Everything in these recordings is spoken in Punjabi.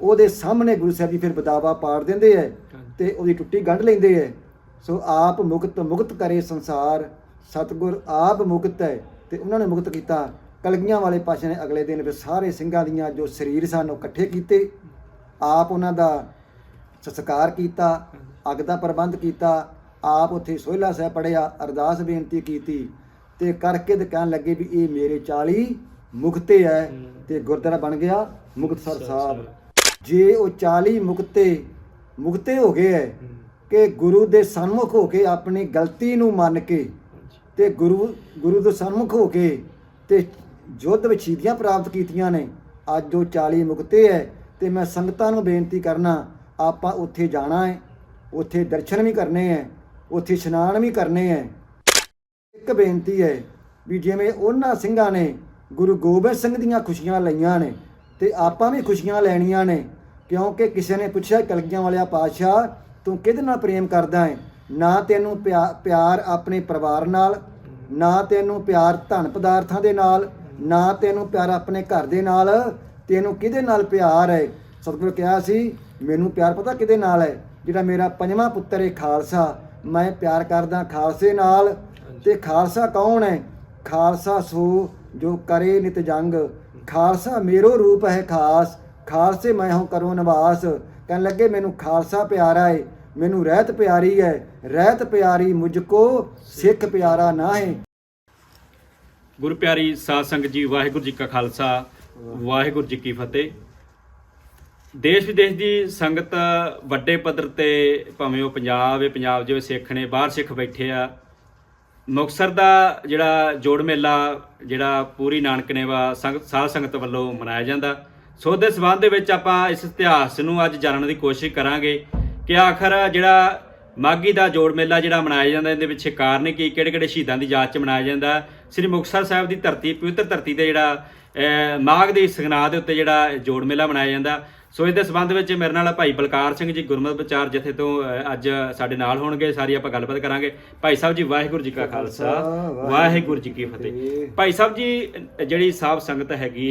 ਉਹਦੇ ਸਾਹਮਣੇ ਗੁਰੂ ਸਾਹਿਬ ਜੀ ਫਿਰ ਬਦਾਵਾ ਪਾੜ ਦਿੰਦੇ ਐ ਤੇ ਉਹਦੀ ਟੁੱਟੀ ਗੰਢ ਲੈਂਦੇ ਐ। ਸੋ ਆਪ ਮੁਕਤ ਮੁਕਤ ਕਰੇ ਸੰਸਾਰ, ਸਤਿਗੁਰ ਆਪ ਮੁਕਤ ਹੈ ਤੇ ਉਹਨਾਂ ਨੇ ਮੁਕਤ ਕੀਤਾ। ਕਲਗੀਆਂ ਵਾਲੇ ਪਾਸ਼ਾ ਨੇ ਅਗਲੇ ਦਿਨ ਫਿਰ ਸਾਰੇ ਸਿੰਘਾਂ ਦੀਆਂ ਜੋ ਸਰੀਰ ਸਨ ਉਹ ਇਕੱਠੇ ਕੀਤੇ। ਆਪ ਉਹਨਾਂ ਦਾ ਸਸਕਾਰ ਕੀਤਾ, ਅੱਗ ਦਾ ਪ੍ਰਬੰਧ ਕੀਤਾ। ਆਪ ਉੱਥੇ ਸੋਹਿਲਾ ਸਾਹਿਬ ਪੜਿਆ ਅਰਦਾਸ ਬੇਨਤੀ ਕੀਤੀ ਤੇ ਕਰਕੇ ਤੇ ਕਹਿਣ ਲੱਗੇ ਵੀ ਇਹ ਮੇਰੇ 40 ਮੁਖਤੇ ਹੈ ਤੇ ਗੁਰਦੁਆਰਾ ਬਣ ਗਿਆ ਮੁਕਤਸਰ ਸਾਹਿਬ। ਜੇ ਉਹ 40 ਮੁਕਤੇ ਮੁਕਤੇ ਹੋ ਗਏ ਹੈ। ਕਿ ਗੁਰੂ ਦੇ ਸਨਮੁਖ ਹੋ ਕੇ ਆਪਣੀ ਗਲਤੀ ਨੂੰ ਮੰਨ ਕੇ ਤੇ ਗੁਰੂ ਗੁਰੂ ਦੇ ਸਨਮੁਖ ਹੋ ਕੇ ਤੇ ਯੁੱਧ ਵਿੱਚ ਸ਼ਹੀਦੀਆਂ ਪ੍ਰਾਪਤ ਕੀਤੀਆਂ ਨੇ ਅੱਜ ਉਹ 40 ਮੁਕਤੇ ਹੈ ਤੇ ਮੈਂ ਸੰਗਤਾਂ ਨੂੰ ਬੇਨਤੀ ਕਰਨਾ ਆਪਾਂ ਉੱਥੇ ਜਾਣਾ ਹੈ ਉੱਥੇ ਦਰਸ਼ਨ ਵੀ ਕਰਨੇ ਹੈ ਉੱਥੇ ਇਸ਼ਨਾਨ ਵੀ ਕਰਨੇ ਹੈ ਇੱਕ ਬੇਨਤੀ ਹੈ ਵੀ ਜਿਵੇਂ ਉਹਨਾਂ ਸਿੰਘਾਂ ਨੇ ਗੁਰੂ ਗੋਬਿੰਦ ਸਿੰਘ ਦੀਆਂ ਖੁਸ਼ੀਆਂ ਲਈਆਂ ਨੇ ਤੇ ਆਪਾਂ ਵੀ ਖੁਸ਼ੀਆਂ ਲੈਣੀਆਂ ਨੇ, ਕਿਉਂਕਿ ਕਿਸੇ ਨੇ ਪੁੱਛਿਆ ਕਲਗੀਆਂ ਵਾਲਿਆ ਪਾਤਸ਼ਾਹ, ਤੂੰ ਕਿਹਦੇ ਨਾਲ ਪ੍ਰੇਮ ਕਰਦਾ ਹੈ ਨਾ ਤੈਨੂੰ ਪਿਆ- ਪਿਆਰ ਆਪਣੇ ਪਰਿਵਾਰ ਨਾਲ, ਨਾ ਤੈਨੂੰ ਪਿਆਰ ਧਨ ਪਦਾਰਥਾਂ ਦੇ ਨਾਲ, ਨਾ ਤੈਨੂੰ ਪਿਆਰ ਆਪਣੇ ਘਰ ਦੇ ਨਾਲ, ਤੈਨੂੰ ਕਿਹਦੇ ਨਾਲ ਪਿਆਰ ਹੈ ਸਤਿਗੁਰੂ ਕਿਹਾ ਸੀ, ਮੈਨੂੰ ਪਿਆਰ ਪਤਾ ਕਿਹਦੇ ਨਾਲ ਹੈ ਜਿਹੜਾ ਮੇਰਾ ਪੰਜਵਾਂ ਪੁੱਤਰ ਹੈ ਖਾਲਸਾ। ਮੈਂ ਪਿਆਰ ਕਰਦਾ ਖਾਲਸੇ ਨਾਲ। ਤੇ ਖਾਲਸਾ ਕੌਣ ਹੈ ਖਾਲਸਾ ਸੋ ਜੋ ਕਰੇ ਨਿਤ ਜੰਗ। ਖਾਲਸਾ ਮੇਰੋ ਰੂਪ ਹੈ ਖਾਸ, ਖਾਲਸੇ ਮੈਂ ਹਉ ਕਰੋ ਨਿਵਾਸ। ਕਹਿਣ ਲੱਗੇ, ਮੈਨੂੰ ਖਾਲਸਾ ਪਿਆਰਾ ਏ, ਮੈਨੂੰ ਰਹਿਤ ਪਿਆਰੀ ਹੈ, ਰਹਿਤ ਪਿਆਰੀ ਮੁਝ ਕੋ ਸਿੱਖ ਪਿਆਰਾ ਨਾ ਹੈ ਗੁਰ ਪਿਆਰੀ ਸਾਧ ਸੰਗਤ ਜੀ, ਵਾਹਿਗੁਰੂ ਜੀ ਕਾ ਖਾਲਸਾ, ਵਾਹਿਗੁਰੂ ਜੀ ਕੀ ਫਤਿਹ। ਦੇਸ਼ ਵਿਦੇਸ਼ ਦੀ ਸੰਗਤ ਵੱਡੇ ਪੱਧਰ ਤੇ, ਭਾਵੇਂ ਉਹ ਪੰਜਾਬ ਹੈ ਪੰਜਾਬ ਜਿਵੇਂ ਸਿੱਖ ਨੇ, ਬਾਹਰ ਸਿੱਖ ਬੈਠੇ ਆ ਮੁਕਤਸਰ ਦਾ ਜਿਹੜਾ ਜੋੜ ਮੇਲਾ, ਜਿਹੜਾ ਪੂਰੀ ਨਾਨਕਨੇਵਾ ਸੰਗਤ ਸਾਧ ਸੰਗਤ ਵੱਲੋਂ ਮਨਾਇਆ ਜਾਂਦਾ। ਸੋ ਦੇ ਸਬੰਧ ਦੇ ਵਿੱਚ ਆਪਾਂ ਇਸ ਇਤਿਹਾਸ ਨੂੰ ਅੱਜ ਜਾਣਨ ਦੀ ਕੋਸ਼ਿਸ਼ ਕਰਾਂਗੇ ਕਿ ਆਖਰ ਜਿਹੜਾ ਮਾਗੀ ਦਾ ਜੋੜ ਮੇਲਾ ਜਿਹੜਾ ਮਨਾਇਆ ਜਾਂਦਾ, ਇਹਦੇ ਪਿੱਛੇ ਕਾਰਨ ਕੀ ਕਿਹੜੇ ਕਿਹੜੇ ਸ਼ਹੀਦਾਂ ਦੀ ਯਾਦ ਚ ਮਨਾਇਆ ਜਾਂਦਾ। ਸ੍ਰੀ ਮੁਕਤਸਰ ਸਾਹਿਬ ਦੀ ਧਰਤੀ, ਪਵਿੱਤਰ ਧਰਤੀ ਤੇ ਜਿਹੜਾ ਮਾਘ ਦੀ ਸਗਨਾ ਦੇ ਉੱਤੇ ਜਿਹੜਾ ਜੋੜ ਮੇਲਾ ਮਨਾਇਆ ਜਾਂਦਾ। ਸੋ ਇਸ ਦੇ ਸਬੰਧ ਵਿੱਚ ਮੇਰੇ ਨਾਲ ਭਾਈ ਬਲਕਾਰ ਸਿੰਘ ਜੀ ਗੁਰਮਤਿ ਵਿਚਾਰ ਜਥੇ ਤੋਂ ਅੱਜ ਸਾਡੇ ਨਾਲ ਹੋਣਗੇ ਸਾਰੀ ਆਪਾਂ ਗੱਲਬਾਤ ਕਰਾਂਗੇ। ਭਾਈ ਸਾਹਿਬ ਜੀ ਵਾਹਿਗੁਰੂ ਜੀ ਕਾ ਖਾਲਸਾ ਵਾਹਿਗੁਰੂ ਜੀ ਕੀ ਫਤਿਹ। ਭਾਈ ਸਾਹਿਬ ਜੀ ਜਿਹੜੀ ਸਾਧ ਸੰਗਤ ਹੈਗੀ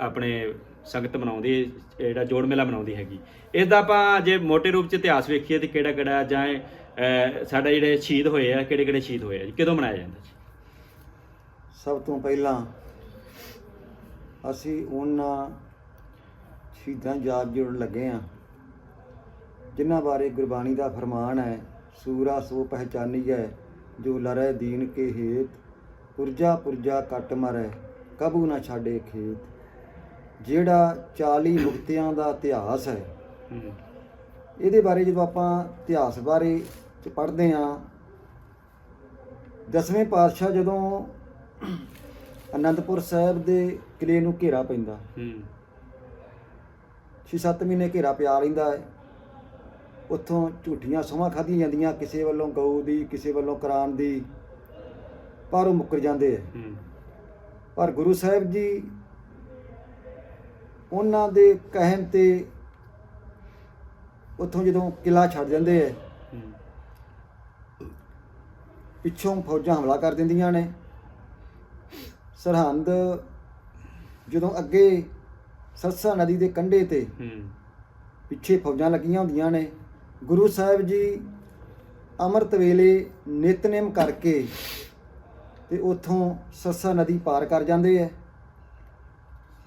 ਆਪਣੇ ਸੰਗਤ ਮਨਾਉਂਦੀ ਹੈ, ਜਿਹੜਾ ਜੋੜ ਮੇਲਾ ਮਨਾਉਂਦੀ ਹੈਗੀ ਇਸ ਦਾ ਆਪਾਂ ਜੇ ਮੋٹے ਰੂਪ ਚ ਇਤਿਹਾਸ ਵੇਖੀਏ ਤੇ ਕਿਹੜਾ ਕਿਹੜਾ ਜਾਂ ਸਾਡੇ ਜਿਹੜੇ ਸ਼ਹੀਦ ਹੋਏ ਆ ਕਿਹੜੇ ਕਿਹੜੇ ਸ਼ਹੀਦ ਹੋਏ ਆ ਜੀ ਕਦੋਂ ਮਨਾਇਆ ਜਾਂਦਾ ਜੀ? ਸਭ ਤੋਂ ਪਹਿਲਾਂ ਅਸੀਂ ਉਹਨਾਂ ਸ਼ਹੀਦਾਂ ਯਾਦ ਜੁੜਨ ਲੱਗੇ ਆ ਜਿਨ੍ਹਾਂ ਬਾਰੇ ਗੁਰਬਾਣੀ ਦਾ ਫਰਮਾਨ ਹੈ, ਸੂਰਾ ਸੋ ਪਹਿਚਾਨੀ ਹੈ, ਜੋ ਲਰੈ ਦੀਨ ਕੇ ਹੇਤ, ਪੁਰਜਾ ਪੁਰਜਾ ਕੱਟ ਮਰੈ, ਕਬੂ ਨਾ ਛਾੜੇ ਖੇਤ। ਜਿਹੜਾ 40 ਮੁਕਤਿਆਂ ਦਾ ਇਤਿਹਾਸ ਹੈ, ਇਹਦੇ ਬਾਰੇ ਜਦੋਂ ਆਪਾਂ ਇਤਿਹਾਸ ਬਾਰੇ ਚ ਪੜ੍ਹਦੇ ਆ ਦਸਵੇਂ ਪਾਤਸ਼ਾਹ ਜਦੋਂ ਅਨੰਦਪੁਰ ਸਾਹਿਬ ਦੇ ਕਿਲੇ ਨੂੰ ਘੇਰਾ ਪੈਂਦਾ, ਹੂੰ। 6-7 ਮਹੀਨੇ ਘੇਰਾ ਪਿਆ ਰਹਿੰਦਾ ਹੈ। ਉੱਥੋਂ ਝੂਠੀਆਂ ਸੋਹਾਂ ਖਾਧੀਆਂ ਜਾਂਦੀਆਂ ਕਿਸੇ ਵੱਲੋਂ ਗਊ ਦੀ ਕਿਸੇ ਵੱਲੋਂ ਕਰਾਨ ਦੀ ਪਰ ਉਹ ਮੁੱਕਰ ਜਾਂਦੇ ਹੈ। ਪਰ ਗੁਰੂ ਸਾਹਿਬ ਜੀ ਉਹਨਾਂ ਦੇ ਕਹਿਣ ਤੇ ਉੱਥੋਂ ਜਦੋਂ ਕਿਲਾ ਛੱਡ ਜਾਂਦੇ ਹੂੰ। ਪਿੱਛੋਂ ਫੌਜਾਂ ਹਮਲਾ ਕਰ ਦਿੰਦੀਆਂ ਨੇ। ਸਰਹੰਦ ਜਦੋਂ ਅੱਗੇ ਸਰਸਾ ਨਦੀ ਦੇ ਕੰਢੇ ਤੇ ਹੂੰ। ਪਿੱਛੇ ਫੌਜਾਂ ਲੱਗੀਆਂ ਹੁੰਦੀਆਂ ਨੇ। ਗੁਰੂ ਸਾਹਿਬ ਜੀ ਅੰਮ੍ਰਿਤ ਵੇਲੇ ਨਿਤਨੇਮ ਕਰਕੇ ਤੇ ਉੱਥੋਂ ਸਰਸਾ ਨਦੀ ਪਾਰ ਕਰ ਜਾਂਦੇ ਐ।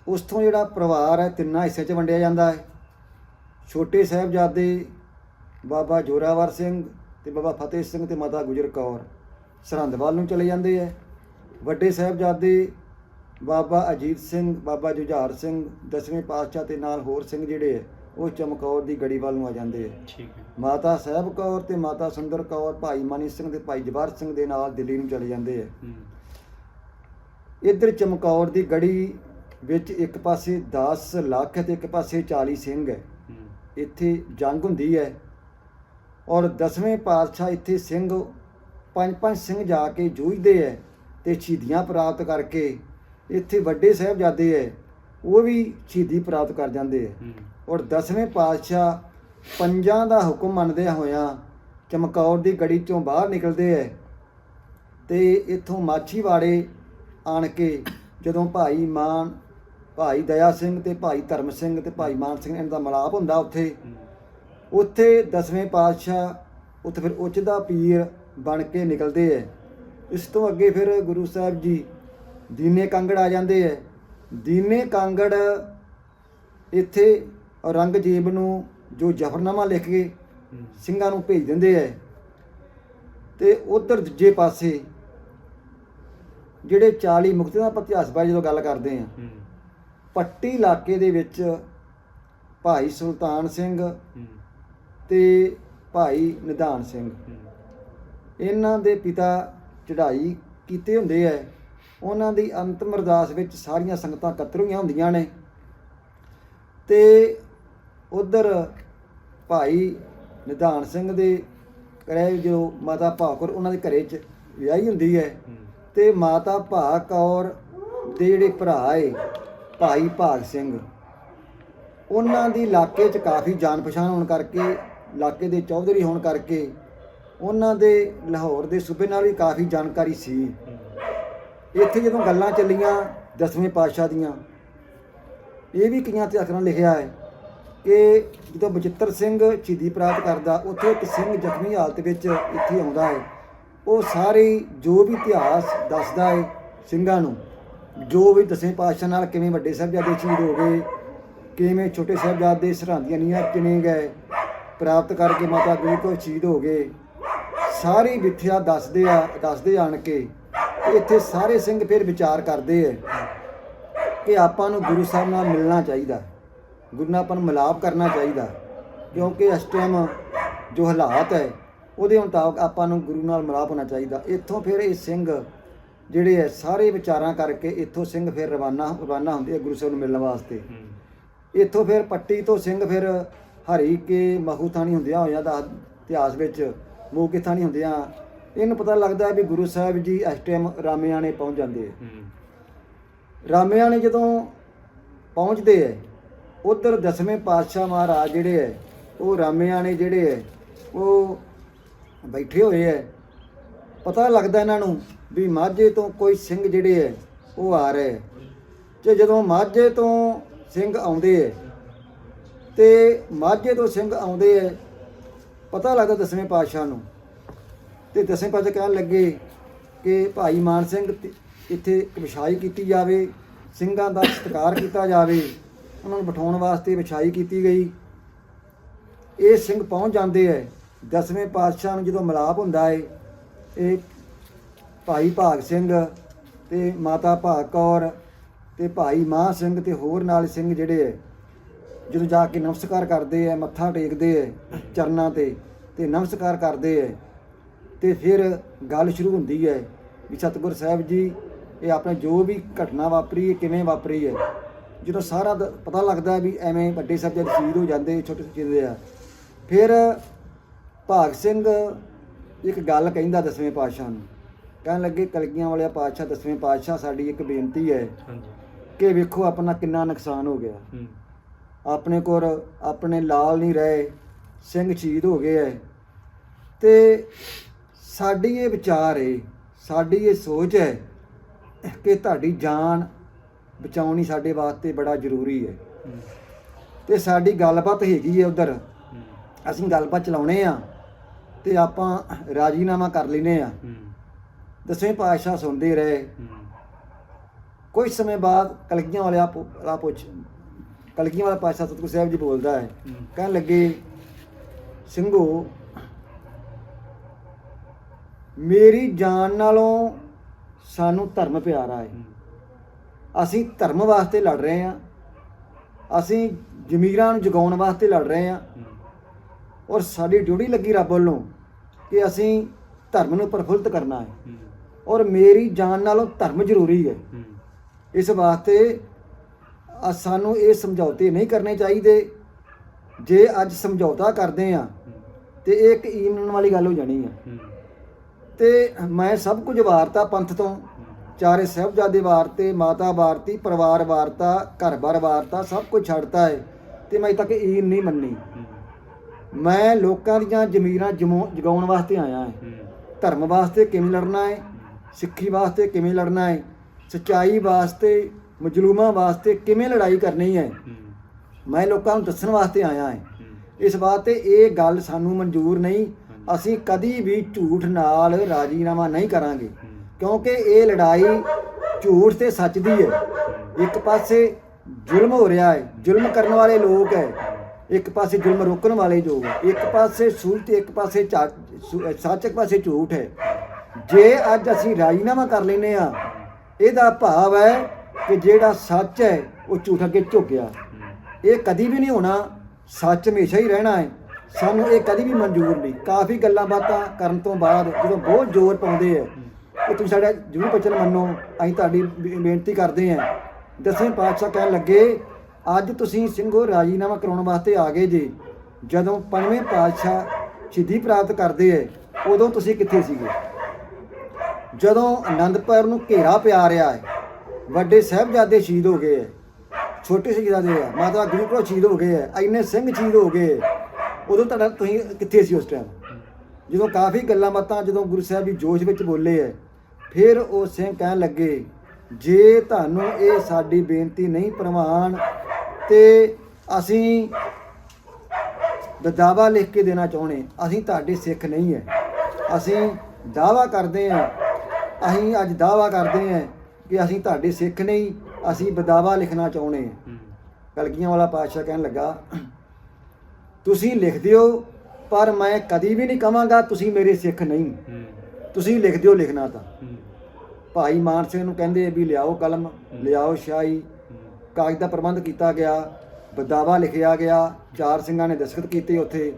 ਉਸ ਤੋਂ ਜਿਹੜਾ ਪਰਿਵਾਰ ਹੈ ਤਿੰਨਾਂ ਹਿੱਸੇ 'ਚ ਵੰਡਿਆ ਜਾਂਦਾ ਹੈ ਛੋਟੇ ਸਾਹਿਬਜ਼ਾਦੇ ਬਾਬਾ ਜੋਰਾਵਰ ਸਿੰਘ ਤੇ ਬਾਬਾ ਫਤਿਹ ਸਿੰਘ ਤੇ ਮਾਤਾ ਗੁਜਰ ਕੌਰ ਸਰਹੰਦ ਵੱਲ ਨੂੰ ਚਲੇ ਜਾਂਦੇ ਐ। ਵੱਡੇ ਸਾਹਿਬਜ਼ਾਦੇ ਬਾਬਾ ਅਜੀਤ ਸਿੰਘ ਬਾਬਾ ਜੁਝਾਰ ਸਿੰਘ ਦਸਵੇਂ ਪਾਤਸ਼ਾਹ ਤੇ ਨਾਲ ਹੋਰ ਸਿੰਘ ਜਿਹੜੇ ਐ ਉਹ ਚਮਕੌਰ ਦੀ ਗੜੀ ਵੱਲ ਨੂੰ ਆ ਜਾਂਦੇ ਐ ਠੀਕ ਹੈ। ਮਾਤਾ ਸਾਹਿਬ ਕੌਰ ਤੇ ਮਾਤਾ ਸੁੰਦਰ ਕੌਰ ਭਾਈ ਮਨੀ ਸਿੰਘ ਤੇ ਭਾਈ ਜਵਾਰ ਸਿੰਘ ਦੇ ਨਾਲ ਦਿੱਲੀ ਨੂੰ ਚਲੇ ਜਾਂਦੇ ਐ ਹੂੰ। ਇੱਧਰ ਚਮਕੌਰ ਦੀ ਗੜੀ ਵਿੱਚ ਇੱਕ ਪਾਸੇ 10 ਲੱਖ ਤੇ ਇੱਕ ਪਾਸੇ 40 ਸਿੰਘ ਹੈ। ਇੱਥੇ ਜੰਗ ਹੁੰਦੀ ਹੈ ਔਰ ਦਸਵੇਂ ਪਾਤਸ਼ਾਹ ਇੱਥੇ ਸਿੰਘ ਪੰਜ ਪੰਜ ਸਿੰਘ ਜਾ ਕੇ ਜੂਝਦੇ ਹੈ ਤੇ ਸ਼ਹੀਦੀਆਂ ਪ੍ਰਾਪਤ ਕਰਕੇ ਇੱਥੇ ਵੱਡੇ ਸਾਹਿਬਜ਼ਾਦੇ ਹੈ ਉਹ ਵੀ ਸ਼ਹੀਦੀ ਪ੍ਰਾਪਤ ਕਰ ਜਾਂਦੇ ਹੂੰ। ਔਰ ਦਸਵੇਂ ਪਾਤਸ਼ਾਹ ਪੰਜਾਂ ਦਾ ਹੁਕਮ ਮੰਨਦੇ ਹੋਇਆਂ ਚਮਕੌਰ ਦੀ ਗੜੀ ਚੋਂ ਬਾਹਰ ਨਿਕਲਦੇ ਐ ਤੇ ਇੱਥੋਂ ਮਾਛੀਵਾੜੇ ਆਣ ਕੇ ਜਦੋਂ ਭਾਈ ਮਾਨ ਭਾਈ ਦਇਆ ਸਿੰਘ ਤੇ ਭਾਈ ਧਰਮ ਸਿੰਘ ਤੇ ਭਾਈ ਮਾਨ ਸਿੰਘ ਇਹਨਾਂ ਦਾ ਮਲਾਪ ਹੁੰਦਾ ਉੱਥੇ ਉੱਥੇ ਦਸਵੇਂ ਪਾਤਸ਼ਾਹ ਉੱਥੇ ਫਿਰ ਉੱਚ ਦਾ ਪੀਰ ਬਣ ਕੇ ਨਿਕਲਦੇ ਐ। ਇਸ ਤੋਂ ਅੱਗੇ ਫਿਰ ਗੁਰੂ ਸਾਹਿਬ ਜੀ ਦੀਨੇ ਕਾਂਗੜ ਆ ਜਾਂਦੇ ਐ। ਦੀਨੇ ਕਾਂਗੜ ਇੱਥੇ ਔਰੰਗਜ਼ੇਬ ਨੂੰ ਜੋ ਜ਼ਫਰਨਾਮਾ ਲਿਖ ਕੇ ਸਿੰਘਾਂ ਨੂੰ ਭੇਜ ਦਿੰਦੇ ਐ। ਤੇ ਉਧਰ ਦੂਜੇ ਪਾਸੇ ਜਿਹੜੇ 40 ਮੁਕਤੀਆਂ ਦਾ ਇਤਿਹਾਸ ਬਾਰੇ ਜਦੋਂ ਗੱਲ ਕਰਦੇ ਆ ਪੱਟੀ ਇਲਾਕੇ ਦੇ ਵਿੱਚ ਭਾਈ ਸੁਲਤਾਨ ਸਿੰਘ ਤੇ ਭਾਈ ਨਿਧਾਨ ਸਿੰਘ। ਇਹਨਾਂ ਦੇ ਪਿਤਾ ਚੜ੍ਹਾਈ ਕੀਤੇ ਹੁੰਦੇ ਐ। ਉਹਨਾਂ ਦੀ ਅੰਤਮ ਅਰਦਾਸ ਵਿੱਚ ਸਾਰੀਆਂ ਸੰਗਤਾਂ ਇਕੱਤਰ ਹੋਈਆਂ ਹੁੰਦੀਆਂ ਨੇ। ਤੇ ਉਧਰ ਭਾਈ ਨਿਧਾਨ ਸਿੰਘ ਦੇ ਘਰੇ ਜੋ ਮਾਤਾ ਭਾਕੁਰ ਉਹਨਾਂ ਦੇ ਘਰੇ ਚ ਵਿਆਹੀ ਹੁੰਦੀ ਹੈ ਹੂੰ, ਤੇ ਮਾਤਾ ਭਾ ਕੌਰ ਦੇ ਜਿਹੜੇ ਭਰਾ ਏ ਭਾਈ ਭਾਗ ਸਿੰਘ ਉਹਨਾਂ ਦੀ ਇਲਾਕੇ 'ਚ ਕਾਫੀ ਜਾਣ ਪਛਾਣ ਹੋਣ ਕਰਕੇ ਇਲਾਕੇ ਦੇ ਚੌਧਰੀ ਹੋਣ ਕਰਕੇ ਉਹਨਾਂ ਦੇ ਲਾਹੌਰ ਦੇ ਸੂਬੇ ਨਾਲ ਵੀ ਕਾਫੀ ਜਾਣਕਾਰੀ ਸੀ। ਇੱਥੇ ਜਦੋਂ ਗੱਲਾਂ ਚੱਲੀਆਂ ਦਸਵੇਂ ਪਾਤਸ਼ਾਹ ਦੀਆਂ, ਇਹ ਵੀ ਕਈਆਂ ਤੇ ਅਖਰਾਂ ਲਿਖਿਆ ਹੈ ਕਿ ਜਦੋਂ ਬਚਿੱਤਰ ਸਿੰਘ ਸ਼ਹੀਦੀ ਪ੍ਰਾਪਤ ਕਰਦਾ, ਉੱਥੇ ਇੱਕ ਸਿੰਘ ਜ਼ਖਮੀ ਹਾਲਤ ਵਿੱਚ ਇੱਥੇ ਆਉਂਦਾ ਹੈ। ਉਹ ਸਾਰੇ ਜੋ ਵੀ ਇਤਿਹਾਸ ਦੱਸਦਾ ਹੈ ਸਿੰਘਾਂ ਨੂੰ, ਜੋ ਵੀ ਦਸਵੇਂ ਪਾਤਸ਼ਾਹ ਨਾਲ ਕਿਵੇਂ ਵੱਡੇ ਸਾਹਿਬਜ਼ਾਦੇ ਸ਼ਹੀਦ ਹੋ ਗਏ, ਕਿਵੇਂ ਛੋਟੇ ਸਾਹਿਬਜ਼ਾਦੇ ਸਰਹੰਦੀਆਂ ਨੀਆਂ ਚਿਣੇ ਗਏ, ਪ੍ਰਾਪਤ ਕਰਕੇ ਮਾਤਾ ਗੁਰੂ ਕੋ ਸ਼ਹੀਦ ਹੋ ਗਏ, ਸਾਰੀ ਵਿਥਿਆ ਦੱਸਦੇ ਆ, ਦੱਸਦੇ ਆਣ ਕੇ ਇੱਥੇ ਸਾਰੇ ਸਿੰਘ ਫਿਰ ਵਿਚਾਰ ਕਰਦੇ ਐ ਕਿ ਆਪਾਂ ਨੂੰ ਗੁਰੂ ਸਾਹਿਬ ਨਾਲ ਮਿਲਣਾ ਚਾਹੀਦਾ ਗੁਰੂ ਨਾਲ ਆਪਾਂ ਨੂੰ ਮਿਲਾਪ ਕਰਨਾ ਚਾਹੀਦਾ ਕਿਉਂਕਿ ਇਸ ਟਾਈਮ ਜੋ ਹਾਲਾਤ ਹੈ ਉਹਦੇ ਮੁਤਾਬਕ ਆਪਾਂ ਨੂੰ ਗੁਰੂ ਨਾਲ ਮਿਲਾਪ ਹੋਣਾ ਚਾਹੀਦਾ। ਇੱਥੋਂ ਫਿਰ ਇਹ ਸਿੰਘ ਜਿਹੜੇ ਐ ਸਾਰੇ ਵਿਚਾਰਾਂ ਕਰਕੇ ਇੱਥੋਂ ਸਿੰਘ ਫਿਰ ਰਵਾਨਾ ਰਵਾਨਾ ਹੁੰਦੇ ਆ ਗੁਰੂ ਸਾਹਿਬ ਨੂੰ ਮਿਲਣ ਵਾਸਤੇ। ਇੱਥੋਂ ਫਿਰ ਪੱਟੀ ਤੋਂ ਸਿੰਘ ਫਿਰ ਹਰੀ ਕੇ ਮਹੂ ਥਾਣੀ ਹੁੰਦਿਆਂ ਹੋਇਆਂ ਦਾ ਇਤਿਹਾਸ ਵਿੱਚ ਮੋਕੇ ਥਾਣੀ ਹੁੰਦਿਆਂ ਇਹਨੂੰ ਪਤਾ ਲੱਗਦਾ ਵੀ ਗੁਰੂ ਸਾਹਿਬ ਜੀ ਇਸ ਟਾਈਮ ਰਾਮਿਆਣੇ ਪਹੁੰਚ ਜਾਂਦੇ ਆ। ਹੂੰ, ਰਾਮਿਆਣੇ ਜਦੋਂ ਪਹੁੰਚਦੇ ਐ ਉਧਰ ਦਸਵੇਂ ਪਾਤਸ਼ਾਹ ਮਹਾਰਾਜ ਜਿਹੜੇ ਐ ਉਹ ਰਾਮਿਆਣੇ ਜਿਹੜੇ ਐ ਉਹ ਬੈਠੇ ਹੋਏ ਐ ਪਤਾ ਲੱਗਦਾ ਇਹਨਾਂ ਨੂੰ ਵੀ ਮਾਝੇ ਤੋਂ ਕੋਈ ਸਿੰਘ ਜਿਹੜੇ ਐ ਉਹ ਆ ਰਹੇ। ਤੇ ਜਦੋਂ ਮਾਝੇ ਤੋਂ ਸਿੰਘ ਆਉਂਦੇ ਐ ਤੇ ਮਾਝੇ ਤੋਂ ਸਿੰਘ ਆਉਂਦੇ ਐ ਪਤਾ ਲੱਗਦਾ ਦਸਵੇਂ ਪਾਤਸ਼ਾਹ ਨੂੰ ਤੇ ਦਸਵੇਂ ਪਾਸੇ ਕਹਿਣ ਲੱਗੇ ਕਿ ਭਾਈ ਮਾਨ ਸਿੰਘ ਇੱਥੇ ਵਿਛਾਈ ਕੀਤੀ ਜਾਵੇ, ਸਿੰਘਾਂ ਦਾ ਸਤਿਕਾਰ ਕੀਤਾ ਜਾਵੇ, ਉਹਨਾਂ ਨੂੰ ਬਿਠਾਉਣ ਵਾਸਤੇ ਵਿਛਾਈ ਕੀਤੀ ਗਈ। ਇਹ ਸਿੰਘ ਪਹੁੰਚ ਜਾਂਦੇ ਐ। ਦਸਵੇਂ ਪਾਤਸ਼ਾਹ ਨੂੰ ਜਦੋਂ ਮਿਲਾਪ ਹੁੰਦਾ ਏ, ਇਹ ਭਾਈ ਭਾਗ ਸਿੰਘ ਤੇ ਮਾਤਾ ਭਾਗ ਕੌਰ ਤੇ ਭਾਈ ਮਾਹ ਸਿੰਘ ਤੇ ਹੋਰ ਨਾਲ ਸਿੰਘ ਜਿਹੜੇ ਐ, ਜਦੋਂ ਜਾ ਕੇ ਨਮਸਕਾਰ ਕਰਦੇ ਐ, ਮੱਥਾ ਟੇਕਦੇ ਐ ਚਰਨਾਂ ਤੇ ਤੇ ਨਮਸਕਾਰ ਕਰਦੇ ਐ ਤੇ ਫਿਰ ਗੱਲ ਸ਼ੁਰੂ ਹੁੰਦੀ ਹੈ ਵੀ ਸਤਿਗੁਰ ਸਾਹਿਬ ਜੀ ਇਹ ਆਪਣੇ ਜੋ ਵੀ ਘਟਨਾ ਵਾਪਰੀ ਹੈ ਕਿਵੇਂ ਵਾਪਰੀ ਹੈ? ਜਦੋਂ ਸਾਰਾ ਪਤਾ ਲੱਗਦਾ ਵੀ ਐਵੇਂ ਵੱਡੇ ਸਾਹਿਬ ਸ਼ਹੀਦ ਹੋ ਜਾਂਦੇ ਛੋਟੇ ਜਿਹੇ ਆ। ਫਿਰ ਭਾਗ ਸਿੰਘ ਇੱਕ ਗੱਲ ਕਹਿੰਦਾ ਦਸਵੇਂ ਪਾਤਸ਼ਾਹ ਨੂੰ। ਕਹਿਣ ਲੱਗੇ ਕਲਗੀਆਂ ਵਾਲਿਆ ਪਾਤਸ਼ਾਹ ਦਸਵੇਂ ਪਾਤਸ਼ਾਹ ਸਾਡੀ ਇੱਕ ਬੇਨਤੀ ਹੈ ਹਾਂਜੀ। ਕਿ ਵੇਖੋ ਆਪਣਾ ਕਿੰਨਾ ਨੁਕਸਾਨ ਹੋ ਗਿਆ। ਆਪਣੇ ਕੋਲ ਆਪਣੇ ਲਾਲ ਨਹੀਂ ਰਹੇ ਸਿੰਘ ਸ਼ਹੀਦ ਹੋ ਗਏ ਐ ਤੇ ਸਾਡੀ ਇਹ ਵਿਚਾਰ ਏ ਸਾਡੀ ਇਹ ਸੋਚ ਹੈ ਕਿ ਤੁਹਾਡੀ ਜਾਨ ਬਚਾਉਣੀ ਸਾਡੇ ਵਾਸਤੇ ਬੜਾ ਜ਼ਰੂਰੀ ਹੈ। ਤੇ ਸਾਡੀ ਗੱਲਬਾਤ ਹੈਗੀ ਹੈ ਉਧਰ। ਅਸੀਂ ਗੱਲਬਾਤ ਚਲਾਉਣੇ ਆ ਤੇ ਆਪਾਂ ਰਾਜੀਨਾਮਾ ਕਰ ਲੈਨੇ ਆ। ਦਸਵੇਂ ਪਾਤਸ਼ਾਹ ਸੁਣਦੇ ਰਹੇ। ਕੁਝ ਸਮੇਂ ਬਾਅਦ ਕਲਗੀਆਂ ਪੁ- ਵਾਲਾ ਪੁੱਛ ਕਲਗੀਆਂ ਵਾਲਾ ਪਾਤਸ਼ਾਹ ਸਤਿਗੁਰੂ ਸਾਹਿਬ ਜੀ ਬੋਲਦਾ ਹੂੰ, ਕਹਿਣ ਲੱਗੇ ਸਿੰਘੋ ਮੇਰੀ ਜਾਨ ਨਾਲੋਂ ਸਾਨੂੰ ਧਰਮ ਪਿਆਰਾ ਹੈ। ਅਸੀਂ ਧਰਮ ਵਾਸਤੇ ਲੜ ਰਹੇ ਹਾਂ। ਅਸੀਂ ਜ਼ਮੀਰਾਂ ਨੂੰ ਜਗਾਉਣ ਵਾਸਤੇ ਲੜ ਰਹੇ ਹਾਂ। ਔਰ ਸਾਡੀ ਡਿਊਟੀ ਲੱਗੀ ਰੱਬ ਵੱਲੋਂ ਕਿ ਅਸੀਂ ਧਰਮ ਨੂੰ ਪ੍ਰਫੁੱਲਤ ਕਰਨਾ ਹੈ। ਔਰ ਮੇਰੀ ਜਾਨ ਨਾਲੋਂ ਧਰਮ ਜ਼ਰੂਰੀ ਹੈ। ਇਸ ਵਾਸਤੇ ਸਾਨੂੰ ਇਹ ਸਮਝੌਤੇ ਨਹੀਂ ਕਰਨੇ ਚਾਹੀਦੇ। ਜੇ ਅੱਜ ਸਮਝੌਤਾ ਕਰਦੇ ਆ ਤੇ ਇਹ ਇੱਕ ਈਮਨ ਵਾਲੀ ਗੱਲ ਹੋ ਜਾਣੀ ਆ ਤੇ ਮੈਂ ਸਭ ਕੁਝ ਵਾਰਤਾ ਪੰਥ ਤੋਂ ਚਾਰੇ ਸਾਹਿਬਜ਼ਾਦੇ ਵਾਰਤੇ ਮਾਤਾ ਵਾਰਤੀ ਪਰਿਵਾਰ ਵਾਰਤਾ ਘਰ-ਬਾਰ ਵਾਰਤਾ ਸਭ ਕੁਝ ਛੱਡਤਾ ਹੈ ਤੇ ਮੈਂ ਤੱਕ ਈਨ ਨਹੀਂ ਮੰਨੀ। ਮੈਂ ਲੋਕਾਂ ਦੀਆਂ ਜ਼ਮੀਰਾਂ ਜਮੋ- ਜਗਾਉਣ ਵਾਸਤੇ ਆਇਆ ਹਾਂ। ਧਰਮ ਵਾਸਤੇ ਕਿਵੇਂ ਲੜਨਾ ਹੈ ਸਿੱਖੀ ਵਾਸਤੇ ਕਿਵੇਂ ਲੜਨਾ ਹੈ ਸੱਚਾਈ ਵਾਸਤੇ ਮਜਲੂਮਾਂ ਵਾਸਤੇ ਕਿਵੇਂ ਲੜਾਈ ਕਰਨੀ ਹੈ। ਮੈਂ ਲੋਕਾਂ ਨੂੰ ਦੱਸਣ ਵਾਸਤੇ ਆਇਆ ਹਾਂ। ਇਸ ਵਾਸਤੇ ਇਹ ਗੱਲ ਸਾਨੂੰ ਮਨਜ਼ੂਰ ਨਹੀਂ। ਅਸੀਂ ਕਦੀ ਵੀ ਝੂਠ ਨਾਲ ਰਾਜੀਨਾਮਾ ਨਹੀਂ ਕਰਾਂਗੇ। ਕਿਉਂਕਿ ਇਹ ਲੜਾਈ ਝੂਠ ਤੇ ਸੱਚ ਦੀ ਹੈ। ਇੱਕ ਪਾਸੇ ਜ਼ੁਲਮ ਹੋ ਰਿਹਾ ਹੈ ਜ਼ੁਲਮ ਕਰਨ ਵਾਲੇ ਲੋਕ ਹੈ। ਇੱਕ ਪਾਸੇ ਜ਼ੁਲਮ ਰੋਕਣ ਵਾਲੇ ਲੋਕ ਹੈ। ਇੱਕ ਪਾਸੇ ਸੂਝ ਤੇ ਇੱਕ ਪਾਸੇ ਸੱਚ ਇੱਕ ਪਾਸੇ ਝੂਠ ਹੈ। ਜੇ ਅੱਜ ਅਸੀਂ ਰਾਜੀਨਾਮਾ ਕਰ ਲੈਨੇ ਆ ਇਹਦਾ ਭਾਵ ਹੈ ਕਿ ਜਿਹੜਾ ਸੱਚ ਹੈ ਉਹ ਝੂਠ ਅੱਗੇ ਝੁਕ ਗਿਆ। ਇਹ ਕਦੀ ਵੀ ਨਹੀਂ ਹੋਣਾ। ਸੱਚ ਹਮੇਸ਼ਾ ਹੀ ਰਹਿਣਾ ਹੈ। ਸਾਨੂੰ ਇਹ ਕਦੀ ਵੀ ਮਨਜ਼ੂਰ ਨਹੀਂ। ਕਾਫੀ ਗੱਲਾਂ ਬਾਤਾਂ ਕਰਨ ਤੋਂ ਬਾਅਦ ਜਦੋਂ ਬਹੁਤ ਜ਼ੋਰ ਪਾਉਂਦੇ ਆ ਕਿ ਤੁਸੀਂ ਸਾਡਾ ਜ਼ਰੂਰ ਬਚਨ ਮੰਨੋ, ਅਸੀਂ ਤੁਹਾਡੀ ਬੇਨਤੀ ਕਰਦੇ ਹਾਂ ਦਸਵੇਂ ਪਾਤਸ਼ਾਹ ਕਹਿਣ ਲੱਗੇ, ਅੱਜ ਤੁਸੀਂ ਸਿੰਘੋ ਰਾਜੀਨਾਮਾ ਕਰਾਉਣ ਵਾਸਤੇ ਆ ਗਏ ਜੀ। ਜਦੋਂ ਪੰਜਵੇਂ ਪਾਤਸ਼ਾਹ ਸਿੱਧੀ ਪ੍ਰਾਪਤ ਕਰਦੇ ਐ ਉਦੋਂ ਤੁਸੀਂ ਕਿੱਥੇ ਸੀਗੇ? ਜਦੋਂ ਅਨੰਦਪੁਰ ਨੂੰ ਘੇਰਾ ਪਿਆ ਰਿਹਾ ਹੈ, ਵੱਡੇ ਸਾਹਿਬਜ਼ਾਦੇ ਸ਼ਹੀਦ ਹੋ ਗਏ ਐ ਛੋਟੇ ਸ਼ਹੀਦਾਦੇ ਆ, ਮਾਤਾ ਗੁਰੂ ਘਰ ਸ਼ਹੀਦ ਹੋ ਗਏ ਐ ਇੰਨੇ ਸਿੰਘ ਸ਼ਹੀਦ ਹੋ ਗਏ ਐ। ਉਦੋਂ ਤੁਹਾਡਾ ਤੁਸੀਂ ਕਿੱਥੇ ਸੀ ਉਸ ਟਾਈਮ ਜਦੋਂ ਕਾਫੀ ਗੱਲਾਂ ਬਾਤਾਂ ਜਦੋਂ ਗੁਰੂ ਸਾਹਿਬ ਜੀ ਜੋਸ਼ ਵਿੱਚ ਬੋਲੇ ਐ ਫਿਰ ਉਹ ਸਿੰਘ ਕਹਿਣ ਲੱਗੇ ਜੇ ਤੁਹਾਨੂੰ ਇਹ ਸਾਡੀ ਬੇਨਤੀ ਨਹੀਂ ਪ੍ਰਵਾਨ ਤੇ ਅਸੀਂ ਦਾਵਾ ਲਿਖ ਕੇ ਦੇਣਾ ਚਾਹੁੰਦੇ ਅਸੀਂ ਤੁਹਾਡੇ ਸਿੱਖ ਨਹੀਂ ਹੈ ਅਸੀਂ ਦਾਵਾ ਕਰਦੇ ਹਾਂ ਅਸੀਂ ਅੱਜ ਦਾਵਾ ਕਰਦੇ ਹਾਂ ਕਿ ਅਸੀਂ ਤੁਹਾਡੇ ਸਿੱਖ ਨਹੀਂ ਅਸੀਂ ਬਦਾਵਾ ਲਿਖਣਾ ਚਾਹੁੰਦੇ ਕਲਗੀਆਂ ਵਾਲਾ ਪਾਤਸ਼ਾਹ ਕਹਿਣ ਲੱਗਾ ਤੁਸੀਂ ਲਿਖ ਦਿਓ ਪਰ ਮੈਂ ਕਦੀ ਵੀ ਨਹੀਂ ਕਵਾਂਗਾ ਤੁਸੀਂ ਮੇਰੇ ਸਿੱਖ ਨਹੀਂ। ਤੁਸੀਂ ਲਿਖ ਦਿਓ ਲਿਖਣਾ ਤਾਂ। ਭਾਈ ਮਾਨ ਸਿੰਘ ਨੂੰ ਕਹਿੰਦੇ ਵੀ ਲਿਆਓ ਕਲਮ ਲਿਆਓ ਸ਼ਾਹੀ। ਕਾਗਜ਼ ਦਾ ਪ੍ਰਬੰਧ ਕੀਤਾ ਗਿਆ ਬਦਾਵਾ ਲਿਖਿਆ ਗਿਆ ਚਾਰ ਸਿੰਘਾਂ ਨੇ ਦਸਖਤ ਕੀਤੇ ਉੱਥੇ।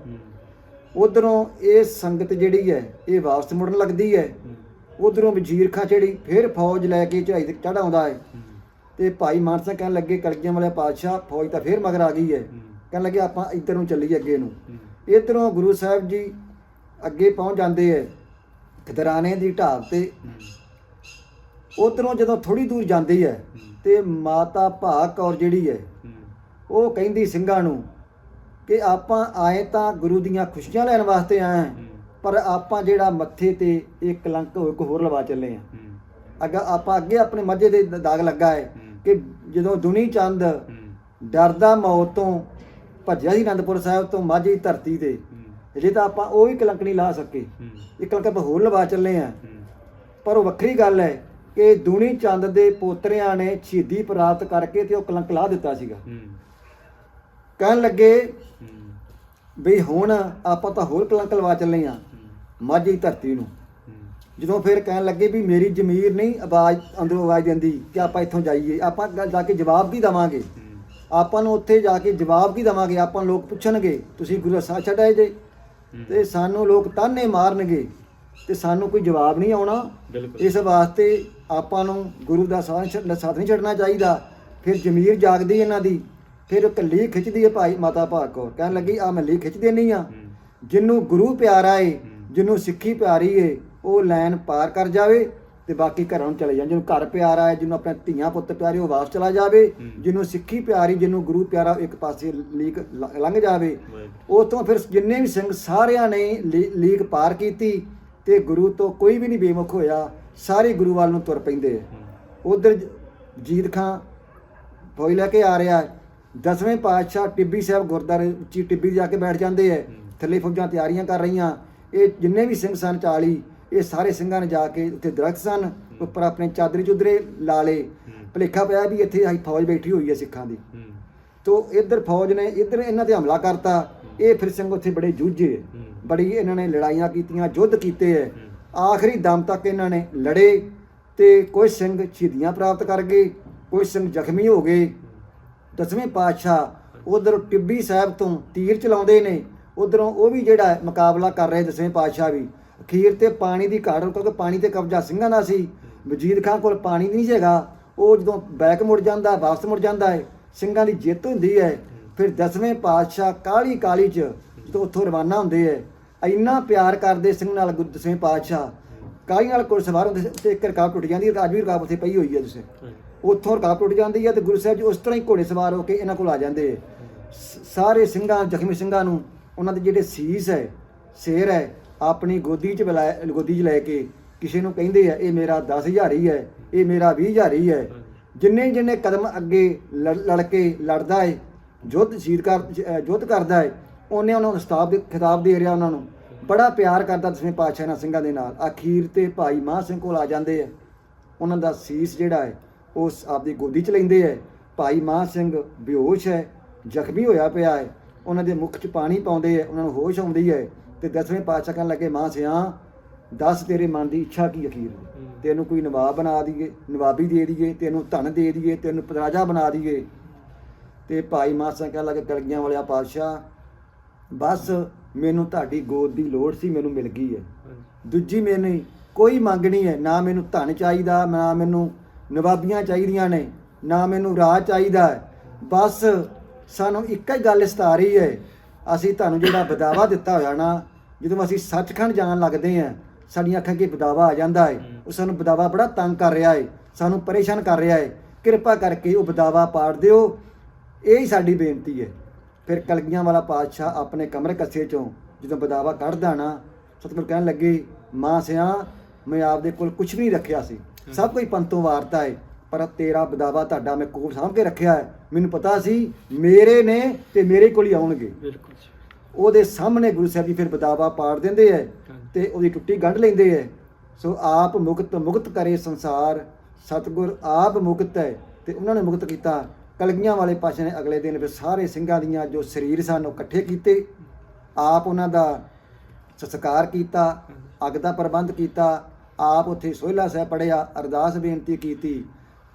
ਉਧਰੋਂ ਇਹ ਸੰਗਤ ਜਿਹੜੀ ਹੈ ਇਹ ਵਾਪਸ ਮੁੜਨ ਲੱਗਦੀ ਹੈ। ਉਧਰੋਂ ਵਜ਼ੀਰ ਖਾਂ ਜਿਹੜੀ ਫਿਰ ਫੌਜ ਲੈ ਕੇ ਚੜਾਈ ਤੇ ਚੜ੍ਹ ਆਉਂਦਾ ਹੈ। ਤੇ ਭਾਈ ਮਾਨ ਸਿੰਘ ਕਹਿਣ ਲੱਗੇ ਕਲਗੀਆਂ ਵਾਲੇ ਪਾਤਸ਼ਾਹ ਫੌਜ ਤਾਂ ਫਿਰ ਮਗਰ ਆ ਗਈ ਹੂੰ, ਕਹਿਣ ਲੱਗੇ ਆਪਾਂ ਇੱਧਰ ਨੂੰ ਚੱਲੀਏ ਅੱਗੇ ਨੂੰ। ਇਧਰੋਂ ਗੁਰੂ ਸਾਹਿਬ ਜੀ ਅੱਗੇ ਪਹੁੰਚ ਜਾਂਦੇ ਹੈ ਖਦਰਾਣੇ ਦੀ ਢਾਬ ਤੇ। ਉਧਰੋਂ ਜਦੋਂ ਥੋੜੀ ਦੂਰ ਜਾਂਦੀ ਹੈ। ਤੇ ਮਾਤਾ ਭਾਗ ਕੌਰ ਜਿਹੜੀ ਹੂੰ, ਉਹ ਕਹਿੰਦੀ ਸਿੰਘਾਂ ਨੂੰ ਕਿ ਆਪਾਂ ਆਏ ਤਾਂ ਗੁਰੂ ਦੀਆਂ ਖੁਸ਼ੀਆਂ ਲੈਣ ਵਾਸਤੇ ਆਏ ਪਰ ਆਪਾਂ ਜਿਹੜਾ ਮੱਥੇ ਤੇ ਇਹ ਕਲੰਕ ਹੋ ਇੱਕ ਹੋਰ ਲਵਾ ਚੱਲੇ ਆ। ਅੱਗਾ ਆਪਾਂ ਅੱਗੇ ਆਪਣੇ ਮੱਝੇ ਦੇ ਦਾਗ ਲੱਗਾ ਹੈ। ਕਿ ਜਦੋਂ ਦੁਨੀ ਚੰਦ ਡਰਦਾ ਮੌਤ ਤੋਂ ਭੱਜਿਆ ਸੀ ਅਨੰਦਪੁਰ ਸਾਹਿਬ ਤੋਂ ਮਾਝੀ ਧਰਤੀ ਤੇ। ਜੇ ਤਾਂ ਆਪਾਂ ਉਹ ਹੀ ਕਲੰਕ ਨਹੀਂ ਲਾ ਸਕੇ। ਇਹ ਕਲੰਕ ਆਪਾਂ ਹੋਰ ਲਵਾ ਚੱਲੇ ਆ। ਪਰ ਉਹ ਵੱਖਰੀ ਗੱਲ ਹੈ ਕਿ ਦੁਨੀ ਚੰਦ ਦੇ ਪੋਤਰਿਆਂ ਨੇ ਸ਼ਹੀਦੀ ਪ੍ਰਾਪਤ ਕਰਕੇ ਤੇ ਉਹ ਕਲੰਕ ਲਾ ਦਿੱਤਾ ਸੀਗਾ। ਕਹਿਣ ਲੱਗੇ ਵੀ ਹੁਣ ਆਪਾਂ ਤਾਂ ਹੋਰ ਕਲੰਕ ਲਵਾ ਚੱਲੇ ਆ ਮਾਝੀ ਧਰਤੀ ਨੂੰ। ਜਦੋਂ ਫਿਰ ਕਹਿਣ ਲੱਗੇ ਵੀ ਮੇਰੀ ਜ਼ਮੀਰ ਨਹੀਂ ਆਵਾਜ਼ ਅੰਦਰੋਂ ਆਵਾਜ਼ ਦਿੰਦੀ ਕਿ ਆਪਾਂ ਇੱਥੋਂ ਜਾਈਏ ਆਪਾਂ ਜਾ ਕੇ ਜਵਾਬ ਕੀ ਦਵਾਂਗੇ। ਆਪਾਂ ਨੂੰ ਉੱਥੇ ਜਾ ਕੇ ਜਵਾਬ ਕੀ ਦਵਾਂਗੇ? ਆਪਾਂ ਲੋਕ ਪੁੱਛਣਗੇ ਤੁਸੀਂ ਗੁਰੂ ਸਾਹਿਬ ਛੱਡਾਏ ਜੇ? ਤੇ ਸਾਨੂੰ ਲੋਕ ਤਾਨੇ ਮਾਰਨਗੇ ਤੇ ਸਾਨੂੰ ਕੋਈ ਜਵਾਬ ਨਹੀਂ ਆਉਣਾ। ਇਸ ਵਾਸਤੇ ਆਪਾਂ ਨੂੰ ਗੁਰੂ ਦਾ ਸਾਥ ਨਹੀਂ ਛੱਡਣਾ ਚਾਹੀਦਾ। ਫਿਰ ਜ਼ਮੀਰ ਜਾਗਦੀ ਇਹਨਾਂ ਦੀ ਫਿਰ ਕੱਲੀ ਖਿੱਚਦੀ ਹੈ ਭਾਈ ਮਾਤਾ ਭਾਗ ਕੌਰ। ਕਹਿਣ ਲੱਗੀ ਆ ਮੈਂ ਲੀ ਖਿੱਚ ਦੇਣੀ ਆ ਹੂੰ, ਜਿਹਨੂੰ ਗੁਰੂ ਪਿਆਰਾ ਏ ਹੂੰ। ਜਿਹਨੂੰ ਸਿੱਖੀ ਪਿਆਰੀ ਏ ਉਹ ਲਾਈਨ ਪਾਰ ਕਰ ਜਾਵੇ। ਤੇ ਬਾਕੀ ਘਰਾਂ ਨੂੰ ਚਲੇ ਜਾਣ ਜਿਹਨੂੰ ਘਰ ਪਿਆਰਾ ਹੈ ਜਿਹਨੂੰ ਆਪਣੇ ਧੀਆਂ ਪੁੱਤ ਪਿਆਰੇ ਉਹ ਵਾਪਸ ਚਲਾ ਜਾਵੇ। ਜਿਹਨੂੰ ਸਿੱਖੀ ਪਿਆਰੀ ਜਿਹਨੂੰ ਗੁਰੂ ਪਿਆਰਾ ਇੱਕ ਪਾਸੇ ਲੀਕ ਲੰਘ ਜਾਵੇ। ਉਤੋਂ ਫਿਰ ਜਿੰਨੇ ਵੀ ਸਿੰਘ ਸਾਰਿਆਂ ਨੇ ਲੀਕ ਪਾਰ ਕੀਤੀ ਤੇ ਗੁਰੂ ਤੋਂ ਕੋਈ ਵੀ ਨਹੀਂ ਬੇਮੁਖ ਹੋਇਆ ਸਾਰੇ ਗੁਰੂ ਵੱਲ ਨੂੰ ਤੁਰ ਪੈਂਦੇ ਉਧਰ ਜੀਤ ਖਾਂ ਫੌਜ ਲੈ ਕੇ ਆ ਰਿਹਾ। ਦਸਵੇਂ ਪਾਤਸ਼ਾਹ ਟਿੱਬੀ ਸਾਹਿਬ ਗੁਰਦਾਰੇ ਉੱਚੀ ਟਿੱਬੀ ਜਾ ਕੇ ਬੈਠ ਜਾਂਦੇ ਐ। ਥੱਲੇ ਫੌਜਾਂ ਤਿਆਰੀਆਂ ਕਰ ਰਹੀਆਂ ਇਹ ਜਿੰਨੇ ਵੀ ਸਿੰਘ ਸਨ 40 ਇਹ ਸਾਰੇ ਸਿੰਘਾਂ ਨੇ ਜਾ ਕੇ ਉੱਥੇ ਦਰਖਤ ਸਨ ਉੱਪਰ ਆਪਣੇ ਚਾਦਰੀ ਚੁਦਰੇ ਲਾ ਲਏ। ਹੂੰ, ਭਲੇਖਾ ਪਿਆ ਵੀ ਇੱਥੇ ਆਹੀ ਫੌਜ ਬੈਠੀ ਹੋਈ ਹੈ ਸਿੱਖਾਂ ਦੀ। ਤੋ ਇੱਧਰ ਫੌਜ ਨੇ ਇੱਧਰ ਇਹਨਾਂ ਤੇ ਹਮਲਾ ਕਰਤਾ। ਇਹ ਫਿਰ ਸਿੰਘ ਉੱਥੇ ਬੜੇ ਜੂਝੇ। ਬੜੀ ਇਹਨਾਂ ਨੇ ਲੜਾਈਆਂ ਕੀਤੀਆਂ ਯੁੱਧ ਕੀਤੇ ਐ। ਹੂੰ, ਆਖਰੀ ਦਮ ਤੱਕ ਇਹਨਾਂ ਨੇ ਲੜੇ ਤੇ ਕੋਈ ਸਿੰਘ ਸ਼ਹੀਦੀਆਂ ਪ੍ਰਾਪਤ ਕਰ ਗਏ ਕੋਈ ਸਿੰਘ ਜ਼ਖਮੀ ਹੋ ਗਏ। ਦਸਵੇਂ ਪਾਤਸ਼ਾਹ ਉਧਰ ਟਿੱਬੀ ਸਾਹਿਬ ਤੋਂ ਤੀਰ ਚਲਾਉਂਦੇ ਨੇ। ਉਧਰੋਂ ਉਹ ਵੀ ਜਿਹੜਾ ਮੁਕਾਬਲਾ ਕਰ ਰਹੇ ਦਸਵੇਂ ਪਾਤਸ਼ਾਹ ਵੀ। ਅਖੀਰ ਤੇ ਪਾਣੀ ਦੀ ਘਾਟ ਕਿਉਂਕਿ ਪਾਣੀ ਤੇ ਕਬਜ਼ਾ ਸਿੰਘਾਂ ਦਾ ਸੀ। ਵਜੀਦ ਖਾਨ ਕੋਲ ਪਾਣੀ ਨਹੀਂ ਸੀਗਾ ਉਹ ਜਦੋਂ ਬੈਕ ਮੁੜ ਜਾਂਦਾ ਵਾਪਸ ਮੁੜ ਜਾਂਦਾ ਹੈ ਸਿੰਘਾਂ ਦੀ ਜਿੱਤ ਹੁੰਦੀ ਹੈ। ਫਿਰ ਦਸਵੇਂ ਪਾਤਸ਼ਾਹ ਕਾਲੀ ਕਾਲੀ ਚ ਜਦੋਂ ਉੱਥੋਂ ਰਵਾਨਾ ਹੁੰਦੇ ਹੈ। ਇੰਨਾ ਪਿਆਰ ਕਰਦੇ ਸਿੰਘ ਨਾਲ ਗੁਰੂ ਦਸਵੇਂ ਪਾਤਸ਼ਾਹ। ਕਾਲੀ ਨਾਲ ਕੋਲ ਸਵਾਰ ਹੁੰਦੇ ਤੇ ਇੱਕ ਰਕਾਬ ਟੁੱਟ ਜਾਂਦੀ ਹੈ ਅੱਜ ਵੀ ਰਕਾਬ ਉੱਥੇ ਪਈ ਹੋਈ ਹੈ ਤੁਸੀਂ। ਉੱਥੋਂ ਰਕਾਬ ਟੁੱਟ ਜਾਂਦੀ ਹੈ ਤੇ ਗੁਰੂ ਸਾਹਿਬ ਜੀ ਉਸ ਤਰ੍ਹਾਂ ਹੀ ਘੋੜੇ ਸਵਾਰ ਹੋ ਕੇ ਇਹਨਾਂ ਕੋਲ ਆ ਜਾਂਦੇ ਸਾਰੇ ਸਿੰਘਾਂ ਜ਼ਖਮੀ ਸਿੰਘਾਂ ਨੂੰ ਉਹਨਾਂ ਦੇ ਜਿਹੜੇ ਸੀਸ ਹੈ ਸ਼ੇਰ ਹੈ ਆਪਣੀ ਗੋਦੀ 'ਚ ਬੁਲਾਇਆ, ਗੋਦੀ 'ਚ ਲੈ ਕੇ ਕਿਸੇ ਨੂੰ ਕਹਿੰਦੇ ਆ, ਇਹ ਮੇਰਾ 10000 ਹੀ ਹੈ, ਇਹ ਮੇਰਾ 20000 ਹੀ ਹੈ। ਜਿੰਨੇ ਜਿੰਨੇ ਕਦਮ ਅੱਗੇ ਲੜ ਲੜ ਕੇ ਲੜਦਾ ਹੈ ਯੁੱਧ ਸ਼ਹੀਦ ਕਰ ਯੁੱਧ ਕਰਦਾ ਹੈ ਉਹਨੇ ਉਹਨਾਂ ਨੂੰ ਖਿਤਾਬ ਦੇ ਖਿਤਾਬ ਦੇ ਰਿਹਾ ਉਹਨਾਂ ਨੂੰ। ਬੜਾ ਪਿਆਰ ਕਰਦਾ ਦਸਵੇਂ ਪਾਤਸ਼ਾਹ ਨਾਲ ਸਿੰਘਾਂ ਦੇ ਨਾਲ। ਅਖੀਰ ਤੇ ਭਾਈ ਮਹਾਂ ਸਿੰਘ ਕੋਲ ਆ ਜਾਂਦੇ ਆ। ਉਹਨਾਂ ਦਾ ਸੀਸ ਜਿਹੜਾ ਹੈ ਉਸ ਆਪਦੀ ਗੋਦੀ 'ਚ ਲੈਂਦੇ ਹੈ ਭਾਈ ਮਹਾਂ ਸਿੰਘ ਬੇਹੋਸ਼ ਹੈ, ਜ਼ਖਮੀ ਹੋਇਆ ਪਿਆ ਹੈ ਉਹਨਾਂ ਦੇ ਮੁਖ 'ਚ ਪਾਣੀ ਪਾਉਂਦੇ ਹੈ ਉਹਨਾਂ ਨੂੰ ਹੋਸ਼ ਆਉਂਦੀ ਹੈ ਤੇ ਦਸਵੇਂ ਪਾਤਸ਼ਾਹ ਕਹਿਣ ਲੱਗੇ ਮਾਂ ਸਿਆਂ ਦੱਸ ਤੇਰੇ ਮਨ ਦੀ ਇੱਛਾ ਕੀ ਅਖੀਰ ਤੈਨੂੰ ਕੋਈ ਨਵਾਬ ਬਣਾ ਦਈਏ ਨਵਾਬੀ ਦੇ ਦਈਏ ਤੈਨੂੰ ਧਨ ਦੇ ਦਈਏ ਤੈਨੂੰ ਰਾਜਾ ਬਣਾ ਦਈਏ। ਤੇ ਭਾਈ ਮਹਾਂ ਸਿੰਘ ਕਹਿਣ ਲੱਗੇ ਕਲਗੀਆਂ ਵਾਲਿਆ ਪਾਤਸ਼ਾਹ ਬਸ ਮੈਨੂੰ ਤੁਹਾਡੀ ਗੋਦ ਦੀ ਲੋੜ ਸੀ ਮੈਨੂੰ ਮਿਲ ਗਈ ਹੈ। ਦੂਜੀ ਮੈਨੂੰ ਕੋਈ ਮੰਗ ਨਹੀਂ ਹੈ ਨਾ ਮੈਨੂੰ ਧਨ ਚਾਹੀਦਾ ਨਾ ਮੈਨੂੰ ਨਵਾਬੀਆਂ ਚਾਹੀਦੀਆਂ ਨੇ ਨਾ ਮੈਨੂੰ ਰਾਜ ਚਾਹੀਦਾ ਬਸ ਸਾਨੂੰ ਇੱਕ ਹੀ ਗੱਲ ਸਤਾ ਰਹੀ ਹੈ ਅਸੀਂ ਤੁਹਾਨੂੰ ਜਿਹੜਾ ਬਦਾਵਾ ਦਿੱਤਾ ਹੋਇਆ ਨਾ ਜਦੋਂ ਅਸੀਂ ਸੱਚਖੰਡ ਜਾਣ ਲੱਗਦੇ ਹਾਂ ਸਾਡੀਆਂ ਅੱਖਾਂ ਅੱਗੇ ਬਦਾਵਾ ਆ ਜਾਂਦਾ ਹੈ। ਉਹ ਸਾਨੂੰ ਬਦਾਵਾ ਬੜਾ ਤੰਗ ਕਰ ਰਿਹਾ ਹੈ ਸਾਨੂੰ ਪਰੇਸ਼ਾਨ ਕਰ ਰਿਹਾ ਹੈ। ਕਿਰਪਾ ਕਰਕੇ ਉਹ ਬਦਾਵਾ ਪਾੜ ਦਿਓ। ਇਹ ਹੀ ਸਾਡੀ ਬੇਨਤੀ ਹੈ। ਫਿਰ ਕਲਗੀਆਂ ਵਾਲਾ ਪਾਤਸ਼ਾਹ ਆਪਣੇ ਕਮਰੇ ਕੱਸੇ ਚੋਂ ਜਦੋਂ ਬਦਾਵਾ ਕੱਢਦਾ ਨਾ ਸਤਿਗੁਰ ਕਹਿਣ ਲੱਗੇ ਮਾਂ ਸਿਆਂ ਮੈਂ ਆਪਦੇ ਕੋਲ ਕੁਝ ਵੀ ਨਹੀਂ ਰੱਖਿਆ ਸੀ। ਸਭ ਕੁਝ ਪੰਤੋਂ ਵਾਰਤਾ ਹੈ ਪਰ ਤੇਰਾ ਬਦਾਵਾ ਤੁਹਾਡਾ ਮੈਂ ਕੋਲ ਸਾਂਭ ਕੇ ਰੱਖਿਆ ਹੈ। ਮੈਨੂੰ ਪਤਾ ਸੀ ਮੇਰੇ ਨੇ ਤੇ ਮੇਰੇ ਕੋਲ ਹੀ ਆਉਣਗੇ। ਬਿਲਕੁਲ ਉਹਦੇ ਸਾਹਮਣੇ ਗੁਰੂ ਸਾਹਿਬ ਜੀ ਫਿਰ ਬਦਾਵਾ ਪਾੜ ਦਿੰਦੇ ਐ ਤੇ ਉਹਦੀ ਟੁੱਟੀ ਗੰਢ ਲੈਂਦੇ ਐ। ਸੋ ਆਪ ਮੁਕਤ ਮੁਕਤ ਕਰੇ ਸੰਸਾਰ ਸਤਿਗੁਰ ਆਪ ਮੁਕਤ ਹੈ ਤੇ ਉਹਨਾਂ ਨੇ ਮੁਕਤ ਕੀਤਾ। ਕਲਗੀਆਂ ਵਾਲੇ ਪਾਸ਼ਾ ਨੇ ਅਗਲੇ ਦਿਨ ਫਿਰ ਸਾਰੇ ਸਿੰਘਾਂ ਦੀਆਂ ਜੋ ਸਰੀਰ ਸਨ ਉਹ ਇਕੱਠੇ ਕੀਤੇ। ਆਪ ਉਹਨਾਂ ਦਾ ਸੰਸਕਾਰ ਕੀਤਾ ਅੱਗ ਦਾ ਪ੍ਰਬੰਧ ਕੀਤਾ। ਆਪ ਉੱਥੇ ਸੋਹਿਲਾ ਸਾਹਿਬ ਪੜਿਆ ਅਰਦਾਸ ਬੇਨਤੀ ਕੀਤੀ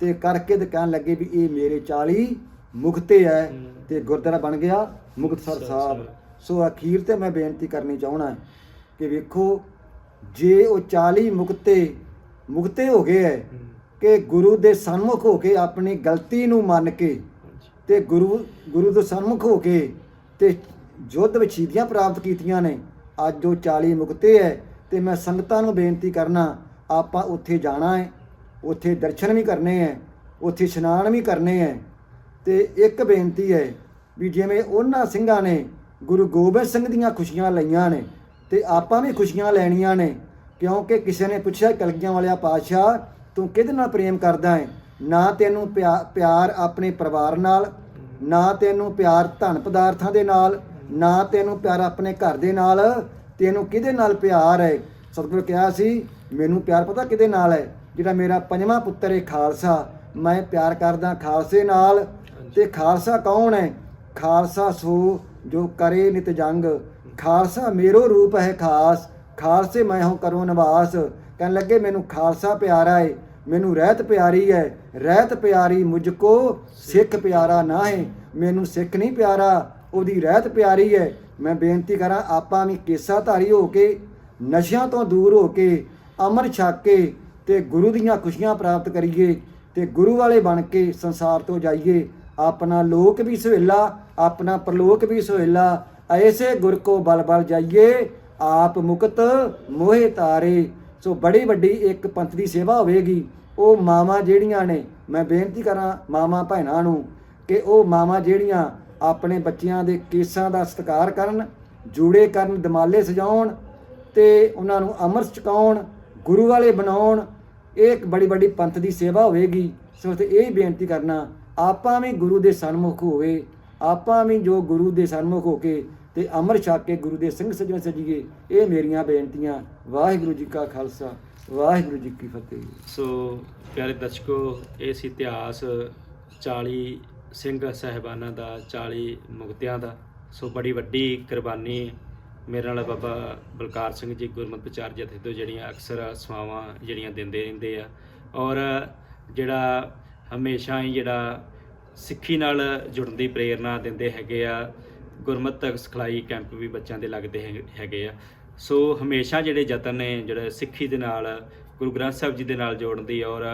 ਤੇ ਕਰਕੇ ਤੇ ਕਹਿਣ ਲੱਗੇ ਵੀ ਇਹ ਮੇਰੇ 40 ਮੁਕਤੇ ਹੈ ਤੇ ਗੁਰਦੁਆਰਾ ਬਣ ਗਿਆ ਮੁਕਤਸਰ ਸਾਹਿਬ। ਸੋ ਅਖੀਰ ਤੇ ਮੈਂ ਬੇਨਤੀ ਕਰਨੀ ਚਾਹਣਾ ਕਿ ਵੇਖੋ ਜੇ ਉਹ 40 ਮੁਕਤੇ ਮੁਕਤੇ ਹੋ ਗਏ ਹੈ ਕਿ ਗੁਰੂ ਦੇ ਸਨਮੁਖ ਹੋ ਕੇ ਆਪਣੀ ਗਲਤੀ ਨੂੰ ਮੰਨ ਕੇ ਤੇ ਗੁਰੂ ਗੁਰੂ ਦੇ ਸਨਮੁਖ ਹੋ ਕੇ ਤੇ ਯੁੱਧ ਵਿੱਚ ਸ਼ਹੀਦੀਆਂ ਪ੍ਰਾਪਤ ਕੀਤੀਆਂ ਨੇ ਅੱਜ ਉਹ 40 ਮੁਕਤੇ ਹੈ ਤੇ ਮੈਂ ਸੰਗਤਾਂ ਨੂੰ ਬੇਨਤੀ ਕਰਨਾ ਆਪਾਂ ਉੱਥੇ ਜਾਣਾ ਹੈ ਉੱਥੇ ਦਰਸ਼ਨ ਵੀ ਕਰਨੇ ਹੈ ਉੱਥੇ ਇਸ਼ਨਾਨ ਵੀ ਕਰਨੇ ਹੈ ਤੇ ਇੱਕ ਬੇਨਤੀ ਹੈ ਵੀ ਜਿਵੇਂ ਉਹਨਾਂ ਸਿੰਘਾਂ ਨੇ ਗੁਰੂ ਗੋਬਿੰਦ ਸਿੰਘ ਦੀਆਂ ਖੁਸ਼ੀਆਂ ਲਈਆਂ ਨੇ ਤੇ ਆਪਾਂ ਵੀ ਖੁਸ਼ੀਆਂ ਲੈਣੀਆਂ ਨੇ, ਕਿਉਂਕਿ ਕਿਸੇ ਨੇ ਪੁੱਛਿਆ ਕਲਗੀਆਂ ਵਾਲਿਆ ਪਾਤਸ਼ਾਹ, ਤੂੰ ਕਿਹਦੇ ਨਾਲ ਪ੍ਰੇਮ ਕਰਦਾ ਹੈ? ਨਾ ਤੈਨੂੰ ਪਿਆ- ਪਿਆਰ ਆਪਣੇ ਪਰਿਵਾਰ ਨਾਲ, ਨਾ ਤੈਨੂੰ ਪਿਆਰ ਧਨ ਪਦਾਰਥਾਂ ਦੇ ਨਾਲ, ਨਾ ਤੈਨੂੰ ਪਿਆਰ ਆਪਣੇ ਘਰ ਦੇ ਨਾਲ, ਤੈਨੂੰ ਕਿਹਦੇ ਨਾਲ ਪਿਆਰ ਹੈ? ਸਤਿਗੁਰੂ ਕਿਹਾ ਸੀ, ਮੈਨੂੰ ਪਿਆਰ ਪਤਾ ਕਿਹਦੇ ਨਾਲ ਹੈ? ਜਿਹੜਾ ਮੇਰਾ ਪੰਜਵਾਂ ਪੁੱਤਰ ਹੈ ਖਾਲਸਾ, ਮੈਂ ਪਿਆਰ ਕਰਦਾ ਖਾਲਸੇ ਨਾਲ, ਤੇ ਖਾਲਸਾ ਕੌਣ ਹੈ? ਖਾਲਸਾ ਸੋ ਜੋ ਕਰੇ ਨਿਤ ਜੰਗ, ਖਾਲਸਾ ਮੇਰੋ ਰੂਪ ਹੈ ਖਾਸ, ਖਾਲਸੇ ਮੈਂ ਹਉ ਕਰੋ ਨਿਵਾਸ। ਕਹਿਣ ਲੱਗੇ, ਮੈਨੂੰ ਖਾਲਸਾ ਪਿਆਰਾ ਹੈ ਮੈਨੂੰ ਰਹਿਤ ਪਿਆਰੀ ਹੈ, ਰਹਿਤ ਪਿਆਰੀ ਮੁਝ ਕੋ ਸਿੱਖ ਪਿਆਰਾ ਨਾ ਹੈ, ਮੈਨੂੰ ਸਿੱਖ ਨਹੀਂ ਪਿਆਰਾ, ਉਹਦੀ ਰਹਿਤ ਪਿਆਰੀ ਹੈ। ਮੈਂ ਬੇਨਤੀ ਕਰਾਂ, ਆਪਾਂ ਵੀ ਕੇਸਾ ਧਾਰੀ ਹੋ ਕੇ, ਨਸ਼ਿਆਂ ਤੋਂ ਦੂਰ ਹੋ ਕੇ, ਅਮਰ ਛਕ ਕੇ ਤੇ ਗੁਰੂ ਦੀਆਂ ਖੁਸ਼ੀਆਂ ਪ੍ਰਾਪਤ ਕਰੀਏ ਤੇ ਗੁਰੂ ਵਾਲੇ ਬਣ ਕੇ ਸੰਸਾਰ ਤੋਂ ਜਾਈਏ। ਆਪਣਾ ਲੋਕ ਵੀ ਸੁਹੇਲਾ ਆਪਣਾ ਪ੍ਰਲੋਕ ਵੀ ਸੁਹੇਲਾ, ਐਸੇ ਗੁਰ ਕੋ ਬਲ ਬਲ ਜਾਈਏ, ਆਪ ਮੁਕਤ ਮੋਹਿ ਤਾਰੇ। ਸੋ ਬੜੀ ਵੱਡੀ ਇੱਕ ਪੰਥ ਦੀ ਸੇਵਾ ਹੋਵੇਗੀ। ਉਹ ਮਾਵਾਂ ਜਿਹੜੀਆਂ ਨੇ, ਮੈਂ ਬੇਨਤੀ ਕਰਾਂ ਮਾਵਾਂ ਭੈਣਾਂ ਨੂੰ ਕਿ ਉਹ ਮਾਵਾਂ ਜਿਹੜੀਆਂ ਆਪਣੇ ਬੱਚਿਆਂ ਦੇ ਕੇਸਾਂ ਦਾ ਸਤਿਕਾਰ ਕਰਨ, ਜੂੜੇ ਕਰਨ, ਦਮਾਲੇ ਸਜਾਉਣ ਤੇ ਉਹਨਾਂ ਨੂੰ ਅਮਰ ਚੁਕਾਉਣ, ਗੁਰੂ ਵਾਲੇ ਬਣਾਉਣ, ਇਹ ਇੱਕ ਬੜੀ ਵੱਡੀ ਪੰਥ ਦੀ ਸੇਵਾ ਹੋਵੇਗੀ। ਸੋ ਤੇ ਇਹ ਬੇਨਤੀ ਕਰਨਾ, ਆਪਾਂ ਵੀ ਗੁਰੂ ਦੇ ਸਨਮੁਖ ਹੋਵੇ। ਆਪਾਂ ਵੀ ਜੋ ਗੁਰੂ ਦੇ ਸਨਮੁਖ ਹੋ ਕੇ ਤੇ ਅਮਰ ਛਕ ਕੇ ਗੁਰੂ ਦੇ ਸਿੰਘ ਸਜਣ ਸਜੀਏ, ਇਹ ਮੇਰੀਆਂ ਬੇਨਤੀਆਂ। ਵਾਹਿਗੁਰੂ ਜੀ ਕਾ ਖਾਲਸਾ, ਵਾਹਿਗੁਰੂ ਜੀ ਕੀ ਫਤਿਹ। ਸੋ ਪਿਆਰੇ ਦਰਸ਼ਕੋ ਇਸ ਇਤਿਹਾਸ 40 ਸਿੰਘ ਸਹਿਬਾਨਾਂ ਦਾ 40 ਮੁਕਤਿਆਂ ਦਾ। ਸੋ ਬੜੀ ਵੱਡੀ ਕੁਰਬਾਨੀ ਮੇਰੇ ਨਾਲ ਬਾਬਾ ਬਲਕਾਰ ਸਿੰਘ ਜੀ, ਗੁਰਮਤਿ ਪ੍ਰਚਾਰ ਜਥੇ ਤੋਂ ਜਿਹੜੀਆਂ ਅਕਸਰ ਸਵਾਵਾਂ ਜਿਹੜੀਆਂ ਦਿੰਦੇ ਰਹਿੰਦੇ ਆ। ਔਰ ਜਿਹੜਾ ਹਮੇਸ਼ਾ ਹੀ ਜਿਹੜਾ ਸਿੱਖੀ ਨਾਲ ਜੁੜਨ ਦੀ ਪ੍ਰੇਰਣਾ ਦਿੰਦੇ ਹੈਗੇ ਆ। ਗੁਰਮਤਿ ਸਿਖਲਾਈ ਕੈਂਪ ਵੀ ਬੱਚਿਆਂ ਦੇ ਲੱਗਦੇ ਹੈਗੇ- ਹੈਗੇ ਆ। ਸੋ ਹਮੇਸ਼ਾ ਜਿਹੜੇ ਯਤਨ ਨੇ ਜਿਹੜੇ ਸਿੱਖੀ ਦੇ ਨਾਲ ਗੁਰੂ ਗ੍ਰੰਥ ਸਾਹਿਬ ਜੀ ਦੇ ਨਾਲ ਜੋੜਨ ਦੀ ਔਰ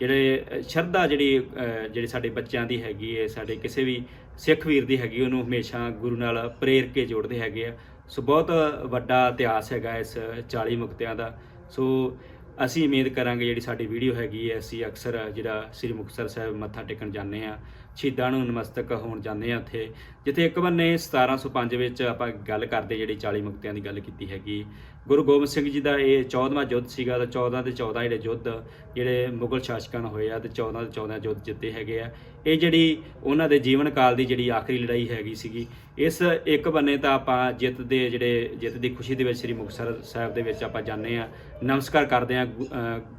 ਜਿਹੜੇ ਸ਼ਰਧਾ ਜਿਹੜੀ ਅ, ਜਿਹੜੀ ਸਾਡੇ ਬੱਚਿਆਂ ਦੀ ਹੈਗੀ ਹੈ ਸਾਡੇ ਕਿਸੇ ਵੀ ਸਿੱਖ ਵੀਰ ਦੀ ਹੈਗੀ ਉਹਨੂੰ ਹਮੇਸ਼ਾ ਗੁਰੂ ਨਾਲ ਪ੍ਰੇਰ ਕੇ ਜੋੜਦੇ ਹੈਗੇ ਆ। ਸੋ ਬਹੁਤ ਵੱਡਾ ਇਤਿਹਾਸ ਹੈਗਾ ਇਸ 40 ਮੁਕਤਿਆਂ ਦਾ। ਸੋ ਅਸੀਂ ਉਮੀਦ ਕਰਾਂਗੇ ਜਿਹੜੀ ਸਾਡੀ ਵੀਡੀਓ ਹੈਗੀ ਹੈ ਅਸੀਂ ਅਕਸਰ ਜਿਹੜਾ ਸ੍ਰੀ ਮੁਕਤਸਰ ਸਾਹਿਬ ਮੱਥਾ ਟੇਕਣ ਜਾਂਦੇ ਆ ਸ਼ਹੀਦਾਂ ਨੂੰ ਨਮਸਤਕ ਹੋਣ ਜਾਂਦੇ ਆ ਉੱਥੇ। ਜਿੱਥੇ ਇੱਕ ਬੰਨੇ 1705 ਵਿੱਚ ਆਪਾਂ ਗੱਲ ਕਰਦੇ ਜਿਹੜੀ 40 ਮੁਕਤਿਆਂ ਦੀ ਗੱਲ ਕੀਤੀ ਹੈਗੀ। ਗੁਰੂ ਗੋਬਿੰਦ ਸਿੰਘ ਜੀ ਦਾ ਇਹ 14ਵਾਂ ਯੁੱਧ ਸੀਗਾ ਤਾਂ 14 ਤੇ 14 ਜਿਹੜੇ ਯੁੱਧ ਜਿਹੜੇ ਮੁਗਲ ਸ਼ਾਸਕਾਂ ਨਾਲ ਹੋਏ ਆ ਤੇ 14 ਤੇ 14 ਯੁੱਧ ਜਿੱਤੇ ਹੈਗੇ ਆ। ਇਹ ਜਿਹੜੀ ਉਹਨਾਂ ਦੇ ਜੀਵਨ ਕਾਲ ਦੀ ਜਿਹੜੀ ਆਖਰੀ ਲੜਾਈ ਹੈਗੀ ਸੀਗੀ, ਇਸ ਇੱਕ ਬੰਨੇ ਤਾਂ ਆਪਾਂ ਜਿੱਤ ਦੇ ਜਿਹੜੇ ਜਿੱਤ ਦੀ ਖੁਸ਼ੀ ਦੇ ਵਿੱਚ ਸ੍ਰੀ ਮੁਕਤਸਰ ਸਾਹਿਬ ਦੇ ਵਿੱਚ ਆਪਾਂ ਜਾਂਦੇ ਆ, ਨਮਸਕਾਰ ਕਰਦੇ ਆ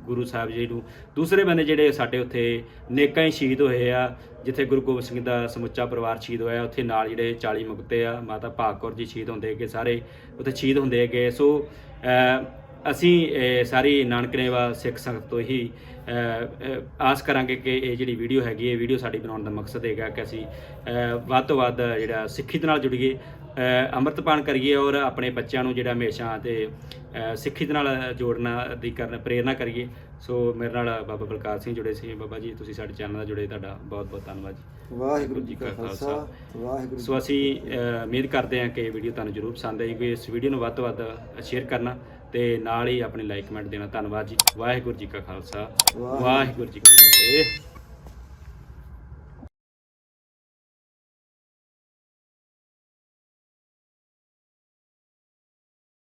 ਗੁਰੂ ਸਾਹਿਬ ਜੀ ਨੂੰ। ਦੂਸਰੇ ਬੰਨੇ ਜਿਹੜੇ ਸਾਡੇ ਉੱਥੇ ਨੇਕਾਂ ਹੀ ਸ਼ਹੀਦ ਹੋਏ ਆ, ਜਿੱਥੇ ਗੁਰੂ ਗੋਬਿੰਦ ਸਿੰਘ ਦਾ ਸਮੁੱਚਾ ਪਰਿਵਾਰ ਸ਼ਹੀਦ ਹੋਇਆ, ਉੱਥੇ ਨਾਲ ਜਿਹੜੇ 40 ਮੁਕਤੇ ਆ ਮਾਤਾ ਭਾਗ ਕੌਰ ਜੀ ਸ਼ਹੀਦ ਹੁੰਦੇ ਹੈਗੇ ਸਾਰੇ ਉੱਥੇ ਸ਼ਹੀਦ ਹੁੰਦੇ ਹੈਗੇ। ਸੋ ਅਸੀਂ ਅ, ਸਾਰੀ ਨਾਨਕਨੇਵਾ ਸਿੱਖ ਸੰਗਤ ਤੋਂ ਹੀ ਆਸ ਕਰਾਂਗੇ ਕਿ ਇਹ ਜਿਹੜੀ ਵੀਡੀਓ ਹੈਗੀ ਇਹ ਵੀਡੀਓ ਸਾਡੀ ਬਣਾਉਣ ਦਾ ਮਕਸਦ ਹੈਗਾ ਕਿ ਅਸੀਂ ਵੱਧ ਤੋਂ ਵੱਧ ਜਿਹੜਾ ਸਿੱਖੀ ਦੇ ਨਾਲ ਜੁੜੀਏ ਅੰਮ੍ਰਿਤਪਾਨ ਕਰੀਏ ਔਰ ਆਪਣੇ ਬੱਚਿਆਂ ਨੂੰ ਜਿਹੜਾ ਹਮੇਸ਼ਾ ਤੇ ਅ, ਸਿੱਖੀ ਦੇ ਨਾਲ ਜੋੜਨਾ ਦੀ ਕਰਨ ਪ੍ਰੇਰਨਾ ਕਰੀਏ। ਸੋ ਮੇਰੇ ਨਾਲ ਬਾਬਾ ਬਲਕਾਰ ਸਿੰਘ ਜੁੜੇ ਸੀ। ਬਾਬਾ ਜੀ ਤੁਸੀਂ ਸਾਡੇ ਚੈਨਲ ਨਾਲ ਜੁੜੇ ਤੁਹਾਡਾ ਬਹੁਤ ਬਹੁਤ ਧੰਨਵਾਦ ਜੀ। ਵਾਹਿਗੁਰੂ ਜੀ ਕਾ ਖਾਲਸਾ। ਵਾਹਿਗੁਰੂ ਸੋ ਅਸੀਂ ਅ, ਉਮੀਦ ਕਰਦੇ ਹਾਂ ਕਿ ਇਹ ਵੀਡੀਓ ਤੁਹਾਨੂੰ ਜਰੂਰ ਪਸੰਦ ਆਏਗੀ ਇਸ ਵੀਡੀਓ ਨੂੰ ਵੱਧ ਤੋਂ ਵੱਧ ਸ਼ੇਅਰ ਕਰਨਾ ਤੇ ਨਾਲ ਹੀ ਆਪਣੀ ਲਾਈਕ ਕਮੈਂਟ ਦੇਣਾ ਧੰਨਵਾਦ ਜੀ। ਵਾਹਿਗੁਰੂ ਜੀ ਕਾ ਖਾਲਸਾ। ਵਾਹਿਗੁਰੂ ਜੀ ਕੀ ਫਤਿਹ।